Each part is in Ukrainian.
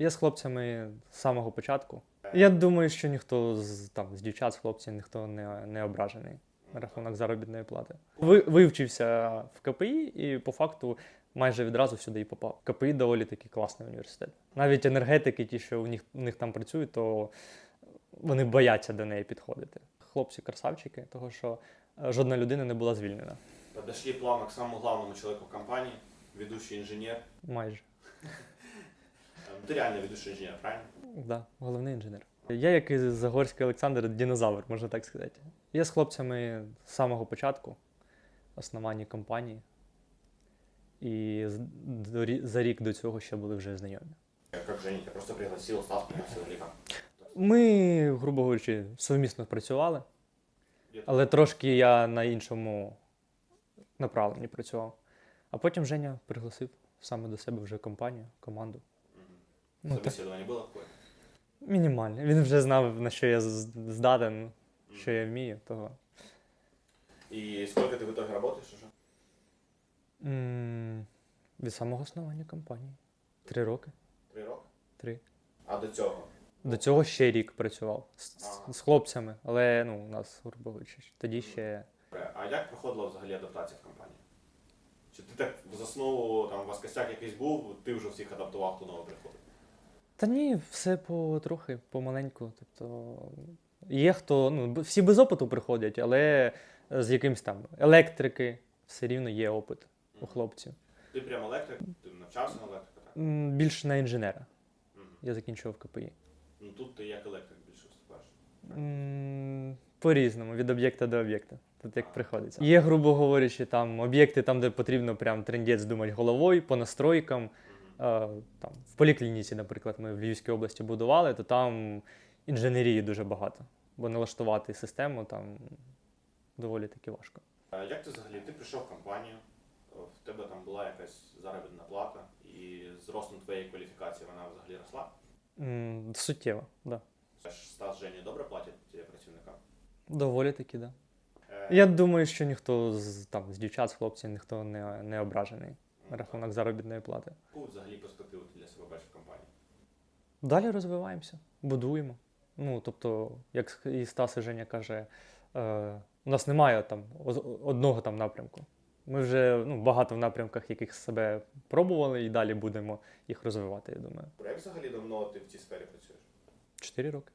Я з хлопцями з самого початку. Я думаю, що ніхто з там з дівчат, з хлопців, ніхто не, не ображений на рахунок заробітної плати. Ви, вивчився в КПІ і по факту майже відразу сюди і попав. КПІ доволі таки класний університет. Навіть енергетики, ті, що у них, у них там працюють, то вони бояться до неї підходити. Хлопці красавчики, того що е, жодна людина не була звільнена. Подошли плавно к самому главному человеку в компании, ведущий инженер. Майже. Э, Ты реально ведущий инженер, правильно? Да, головний інженер. Я, як і Загорський Олександр, динозавр, можна так сказати. Я з хлопцями з самого початку, основання компанії. І з- до рі- за рік до цього ще були вже знайомі. Э, Как Женя, тебя просто пригласил, Стас пригласил или как? Ми, грубо говорячи, совмісно працювали, Где-то. але трошки я на іншому направленні працював. А потім Женя пригласив саме до себе вже компанію, команду. Ну, так, Собеседование было какое? мінімальне. Він вже знав, на що я з- здатен, що я вмію, того. И сколько ты в итоге работаешь уже? М, Від самого основання компанії. Три роки. Три роки? Три. А до цього? До цього ще рік працював з, Ага. з хлопцями, але ну, у нас, грубо говорячи, тоді ще. Добре. А як проходила взагалі адаптація в компанії? Чи ти так з основу, там у вас костяк якийсь був, ти вже всіх адаптував, хто новий приходить? Та ні, все потрохи, помаленьку. Тобто є хто, ну, всі без опиту приходять, але з якимсь там електрики все рівно є опит у хлопців. Ти прям електрик, ти навчався на електрика, так? М, Більше на інженера. Мгм. Я закінчував КПІ. Ну тут ти як електрик більше виступаєш. М, По-різному, від об'єкта до об'єкта. Тут як приходиться. Є, грубо говорячи, там об'єкти, там, де потрібно прям трендець думати головою, по настройкам. Е, там, в поліклініці, наприклад, ми в Львівській області будували, то там інженерії дуже багато. Бо налаштувати систему там доволі таки важко. А Як ти взагалі? Ти прийшов в компанію, в тебе там була якась заробітна плата, і з ростом твоєї кваліфікації вона взагалі росла? Суттєво, да. Ж Стас Жені добре платять працівникам? Доволі таки, да. Е, Я думаю, що ніхто з там з дівчат, з хлопців, ніхто не, не ображений на рахунок заробітної плати. Яку взагалі перспективу ти для себе бачиш в компанії? Далі розвиваємося, будуємо. Ну, тобто, як і Стас і Женя каже, е, у нас немає там одного там напрямку. Ми вже ну, багато в напрямках, яких себе пробували, і далі будемо їх розвивати, я думаю. Як взагалі давно ти в цій сфері працюєш? Чотири роки.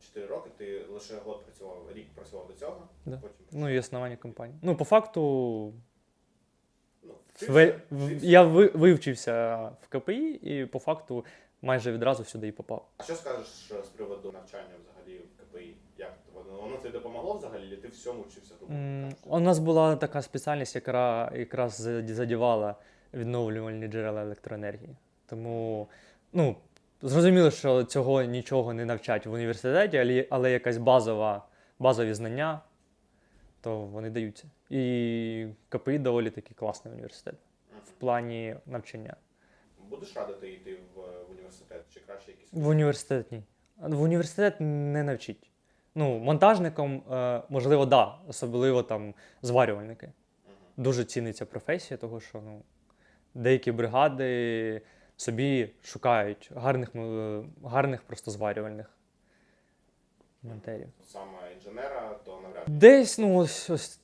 Чотири роки, ти лише год працював, рік працював до цього, Да. потім Ну і основання компанії. Ну, по факту, вчився, в- я ви- вивчився в КПІ і по факту майже відразу сюди і попав. А що скажеш е, з приводу навчання взагалі в КПІ? Як воно, воно тобі допомогло взагалі, чи ти всьому вчився? М, У нас була така спеціальність, яка якраз задівала відновлювальні джерела електроенергії. Тому, ну, зрозуміло, що цього нічого не навчать в університеті, але, але якась базова, базові знання, то вони даються. І КПІ доволі таки класний університет в плані навчання. Будеш радити йти в, університет, чи краще якісь В університет ні. В університет не навчить. Ну, монтажником, е, можливо, да, особливо там зварювальники. Дуже ціниться професія, того що ну, деякі бригади собі шукають гарних, ну, гарних просто зварювальних монтерів. саме інженера, то навряд Десь, ну, ось, ось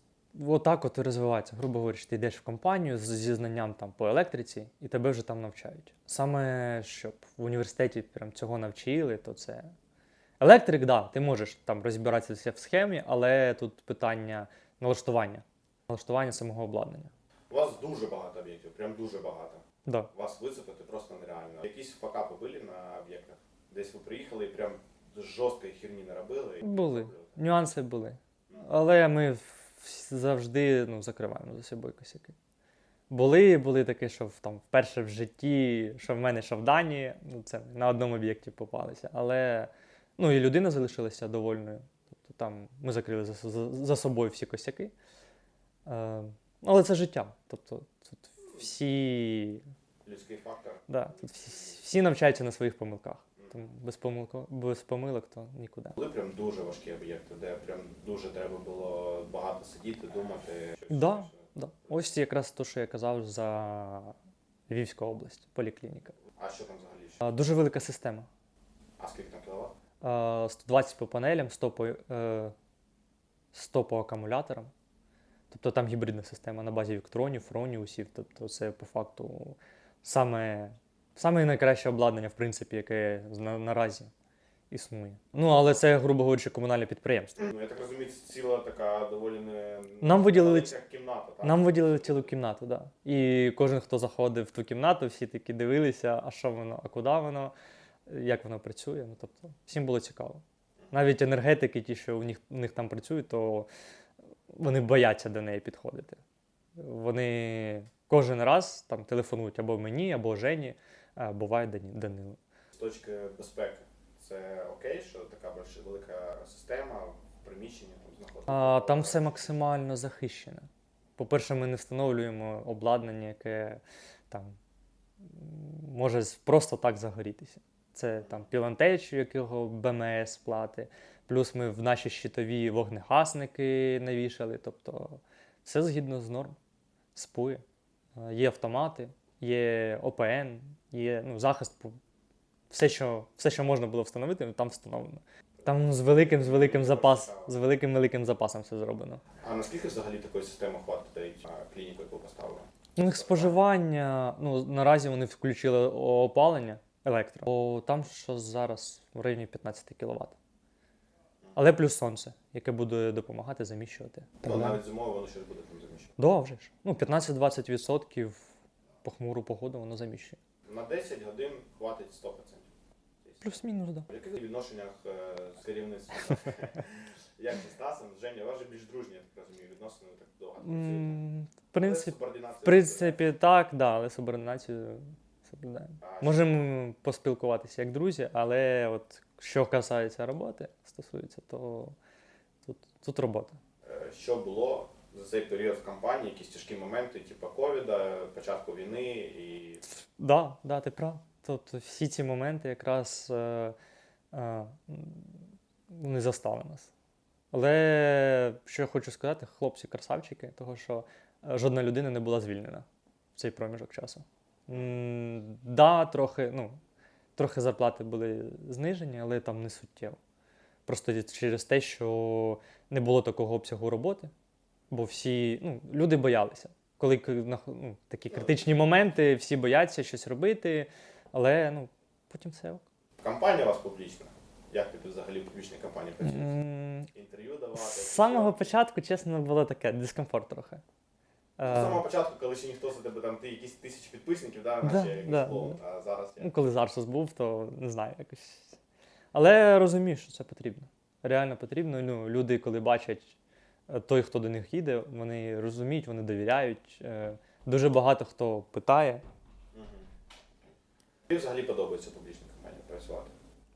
отак от і розвивається. Грубо говорячи, ти йдеш в компанію з- зі знанням там по електриці, і тебе вже там навчають. Саме щоб в університеті прям цього навчили, то це. Електрик, да, ти можеш там розбиратися в схемі, але тут питання налаштування, налаштування самого обладнання. У вас дуже багато об'єктів, прям дуже багато. Да. Вас висипати просто нереально. Якісь факапи були на об'єктах? Десь ви приїхали і прям жорсткої херні не робили? Були. Нюанси були. Але ми завжди ну, закриваємо за собою косяки. Були, були такі, що в- там вперше в житті, що в мене, що в Данії, ну це на одному об'єкті попалися. Але ну, і людина залишилася довольною. Тобто там ми закрили за, за, за собою всі косяки. Е, але це життя. Тобто тут всі, Людський фактор. да, тут всі, всі навчаються на своїх помилках. Тому без, помилко, без помилок то нікуди. Були прям дуже важкі об'єкти, де прям дуже треба було багато сидіти, думати. щось- Да. щось. Да. Ось якраз те, що я казав за Львівську область, поліклініка. А що там взагалі А, Дуже велика система. А скільки там кіловат? 120 по панелям, 100 по, е, 100 по акумуляторам. Тобто там гібридна система на базі віктронів, фроніусів. Тобто це по факту саме, саме найкраще обладнання, в принципі, яке на, наразі існує. Ну, але це, грубо говорячи, комунальне підприємство. Ну, я так розумію, це ціла така доволі не Нам виділили велика кімната, так? Нам виділили цілу кімнату, так. Да. І кожен, хто заходив в ту кімнату, всі такі дивилися, а що воно, а куди воно, як воно працює. Ну, тобто, всім було цікаво. Навіть енергетики, ті, що в них, в них там працюють, то вони бояться до неї підходити. Вони кожен раз там телефонують або мені, або Жені, буває Данилу. З точки безпеки, це окей, що така велика система в приміщенні там знаходиться? А, там все максимально захищене. По-перше, ми не встановлюємо обладнання, яке там може просто так загорітися. Це там пілантеч, якого БМС плати. Плюс ми в наші щитові вогнегасники навішали. Тобто все згідно з норм. СПУє. Е, Є автомати, є ОПН, є ну, захист. Все що, все, що можна було встановити, там встановлено. Там з великим, з великим запас, з великим великим запасом все зроблено. А наскільки взагалі такої системи хватить клініку, яку поставили? У них споживання, ну наразі вони включили опалення електро. О, там що зараз в районі 15 кВт. Але плюс сонце, яке буде допомагати заміщувати. Ну, навіть зимою воно щось буде там заміщено. Да, вже ж. Ну, 15-20% похмуру погоду воно заміщує. На 10 годин хватить 100%. Плюс-мінус, так. Да. В яких відношеннях е, з керівництвом? Як зі Стасом, Женя, у вас же більш дружні, я так розумію, відносини так довго. М, В принципі, Субординація принципі, так, да, але субординацію соблюдаємо. А, Можемо поспілкуватися як друзі, але от що касається роботи, стосується, то тут, тут робота. Е, Що було за цей період в компанії, якісь тяжкі моменти, типу ковіда, початку війни і Да, да, ти прав. Тобто всі ці моменти якраз е, е, вони застали нас. Але що я хочу сказати, хлопці красавчики, того що е, жодна людина не була звільнена в цей проміжок часу. М, Да, трохи, ну, трохи зарплати були знижені, але там не суттєво. Просто через те, що не було такого обсягу роботи, бо всі ну, люди боялися. Коли ну, такі критичні моменти, всі бояться щось робити, але ну, потім все компанія у вас публічна. Як ти взагалі в публічній компанії працюєш? Інтерв'ю давати? З самого початку, чесно, було таке дискомфорт трохи. З Е, самого початку, коли ще ніхто за тебе там ти якісь тисячі підписників, да, Да, наче якийсь да, клоун, а зараз Ну, коли Зарсус був, то не знаю, якось. Але розумію, що це потрібно. Реально потрібно. Ну, люди, коли бачать е, той, хто до них їде, вони розуміють, вони довіряють. Е, Дуже багато хто питає. Тобі взагалі подобається в публічній компанії працювати?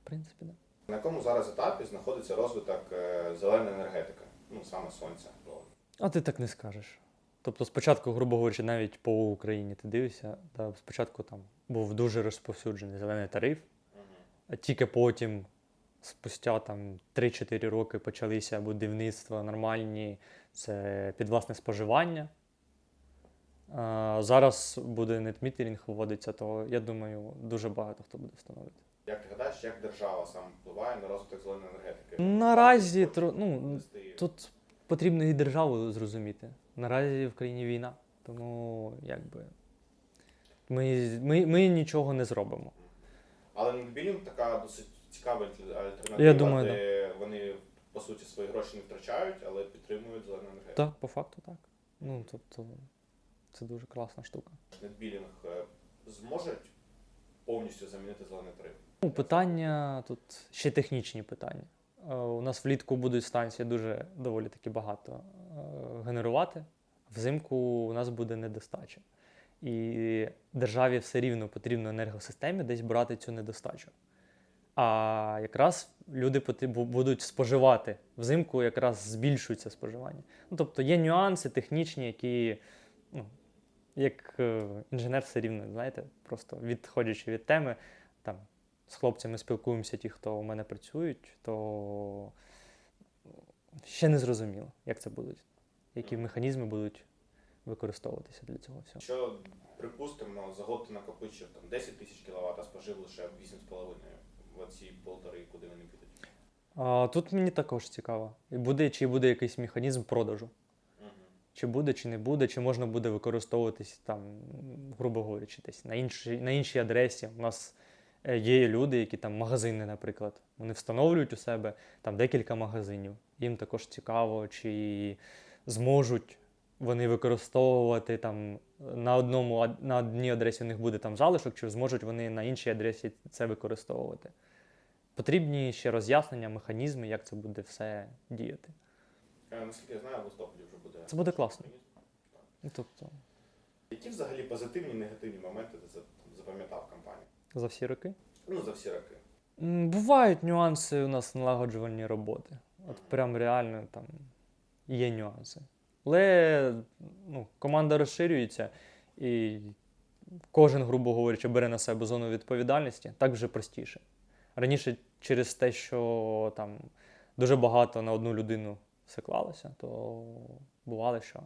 В принципі, да. На якому зараз етапі знаходиться розвиток е, зеленої енергетики, ну саме сонця? А ти так не скажеш. Тобто, спочатку, грубо говорячи, навіть по Україні ти дивишся, та спочатку там був дуже розповсюджений зелений тариф, а тільки потім, спустя там 3-4 роки, почалися будівництва нормальні, це під власне споживання. А, зараз буде нетмітерінг вводиться, то я думаю, дуже багато хто буде встановити. Як ти гадаєш, як держава сам впливає на розвиток зеленої енергетики? Наразі тро- ну, Тут потрібно і державу зрозуміти. Наразі в країні війна, тому якби ми, ми, ми нічого не зробимо. Але Нетбілінг така досить цікава альтер- альтернатива, Я думаю, де вони по суті свої гроші не втрачають, але підтримують зелену енергетику. Так, по факту так. Ну, тобто, це дуже класна штука. Нетбілінг е, зможуть повністю замінити зелений тариф. Ну, питання тут ще технічні питання. Е, У нас влітку будуть станції дуже доволі таки багато е, генерувати. Взимку у нас буде недостача. І державі все рівно потрібно енергосистемі десь брати цю недостачу. А якраз люди будуть споживати взимку, якраз збільшується споживання. Ну, тобто є нюанси технічні, які, ну, як е, інженер, все рівно, знаєте, просто відходячи від теми, там з хлопцями спілкуємося, ті, хто у мене працюють, то ще не зрозуміло, як це будуть, які механізми будуть використовуватися для цього всього. Що припустимо, за год ти накопичив там 10 тисяч кВт, а спожив лише 8,5. Оці полтори, куди вони підуть. А, тут мені також цікаво. І буде, чи буде якийсь механізм продажу. Угу. Чи буде, чи не буде, чи можна буде використовуватись там, грубо говорячи, десь на іншій, на іншій адресі. У нас е, є люди, які там магазини, наприклад, вони встановлюють у себе там декілька магазинів. Їм також цікаво, чи зможуть вони використовувати там на одному на одній адресі у них буде там залишок, чи зможуть вони на іншій адресі це використовувати. Потрібні ще роз'яснення, механізми, як це буде все діяти. Наскільки я знаю, в листопаді вже буде. Це буде класно. Ну, Тобто, Які взагалі позитивні негативні моменти ти запам'ятав компанії? за всі роки. Ну, за всі роки. Бувають нюанси у нас в налагоджуванні роботи. От прям реально там є нюанси. Але ну, команда розширюється і кожен, грубо говорячи, бере на себе зону відповідальності, так вже простіше. Раніше через те, що там дуже багато на одну людину все клалося, то бувало, що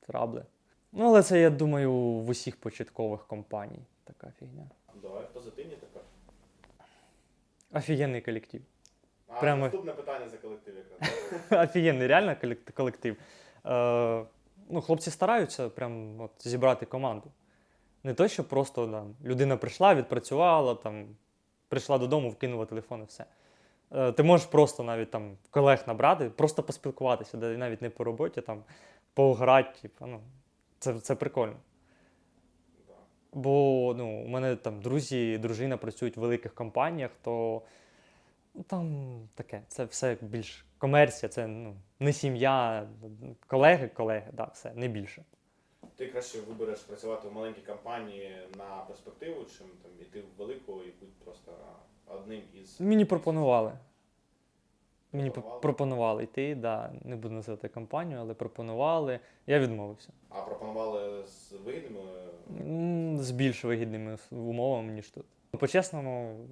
трабли. Ну, але це, я думаю, в усіх початкових компаній така фігня. Давай позитивні тепер. Офігенний колектив. А Прямо- наступне питання за колектив якраз. Офігенний, реально колек- колектив. Е, ну, хлопці стараються прям от, зібрати команду. Не то, що просто там, людина прийшла, відпрацювала, там, прийшла додому, вкинула телефон і все. Е, ти можеш просто навіть там колег набрати, просто поспілкуватися, де навіть не по роботі, там, пограти. Типу, ну, це, це прикольно. Бо ну, у мене там друзі, дружина працюють в великих компаніях, то ну, там таке, це все більш комерція, це ну, не сім'я, колеги, колеги, да, все, не більше. Ти краще вибереш працювати в маленькій компанії на перспективу, чим там іти в велику і бути просто одним із. Мені пропонували. Мені Пропонували? йти, да, не буду називати компанію, але пропонували. Я відмовився. А пропонували з вигідними. З більш вигідними умовами, ніж тут. По-чесному,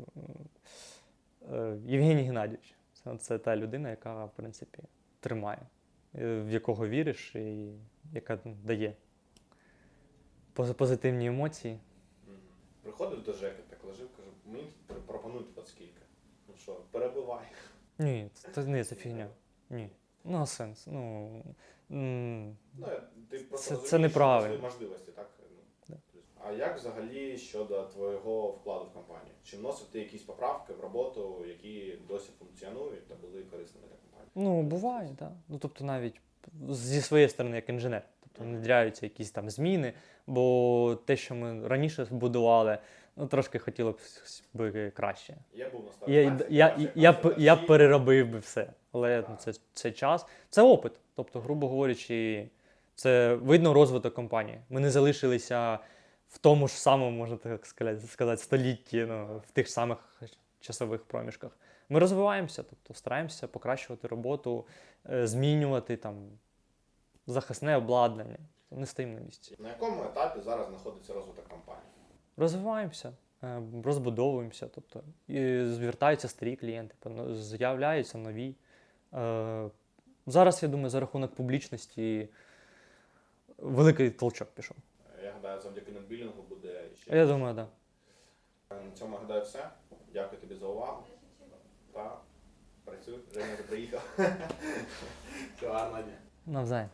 е, Євгеній Геннадійович це, та людина, яка, в принципі, тримає, е, в якого віриш і яка дає пози- позитивні емоції. Приходив до Жеки, так лежив, кажу, мені пропонують от скільки. Ну що, перебивай. Ні, це, ні, це фігня. Ні. Ну, а сенс. Ну, м, Ну, ти просто Це- розумієш, це неправильно. що можливості, так? Ну, Да. А як взагалі щодо твого вкладу в компанію? Чи вносив ти якісь поправки в роботу, які досі функціонують та були корисними для компанії? Ну, буває, так. Да. Ну, тобто навіть зі своєї сторони, як інженер. Тобто внедряються якісь там зміни, бо те, що ми раніше збудували, ну трошки хотіло б краще. Я був на старт. Я, я, я, я, б- я б переробив би все. Але ну, це, це час, це опит. Тобто, грубо говорячи, це видно розвиток компанії. Ми не залишилися в тому ж самому, можна так сказати, столітті, ну, в тих ж самих часових проміжках. Ми розвиваємося, тобто стараємося покращувати роботу, е, змінювати там захисне обладнання. Не стоїмо на місці. На якому етапі зараз знаходиться розвиток компанії? Розвиваємося, е, розбудовуємося, тобто і звертаються старі клієнти, з'являються нові. Е, Зараз, я думаю, за рахунок публічності великий толчок пішов. Я гадаю, завдяки нетбілінгу буде ще. Я думаю, так. Да. На цьому я гадаю все. Дякую тобі за увагу. Та працюй, Женя вже приїхав. Всього гарного дня. Навзаєм.